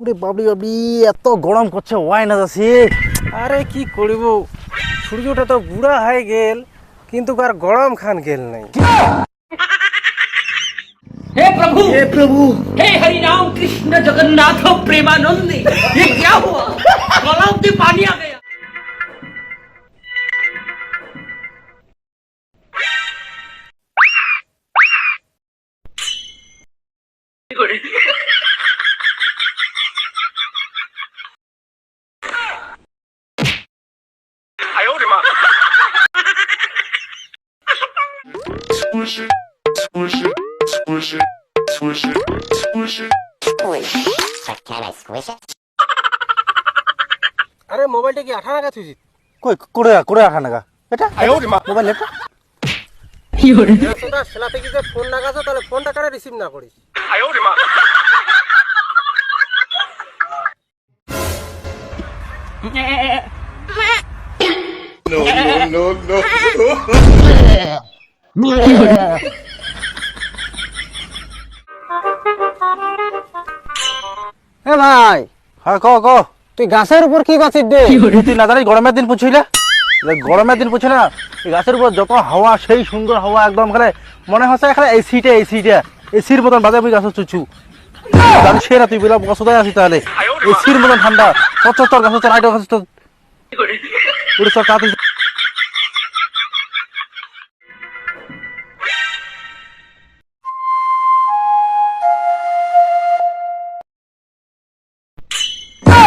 ওরে বাবলি বাবলি এত গরম করছে ওয়াই না যাচ্ছে আরে কি করিব সূর্যটা তো বুড়া হয়ে গেল কিন্তু আর গরম খান গেল নাই हे प्रभु हे प्रभु हे हरि राम कृष्ण जगन्नाथ प्रेमानंद ये क्या हुआ गलाव में पानी आ गया it? আরে মোবাইলটা কি আঠা রাখা থুইছি কই করে করে রাখা নাগা এটা? মোবাইল এটা? তোরা সেলা থেকে যে ফোন লাগাছো তাহলে ফোনটা কারে রিসিভ না করিস? No, no, no, no. এ ভাই হ্যাঁ ক ক তুই গাছের উপর কি বাঁচিস দে তুই না জানি গরমের দিন পুছিলে গরমের দিন পুছে না এই গাছের উপর যত হাওয়া সেই সুন্দর হাওয়া একদম খালে মনে হচ্ছে এখানে এসিটা এসিটা এসির মতন বাজে আমি গাছে চুচু জানি সে না তুই বলে বসতায় আছি তাহলে? এসির মতন ঠান্ডা চর গাছে চর আইটা গাছে চর উড়ে চর তাড়াতাড়ি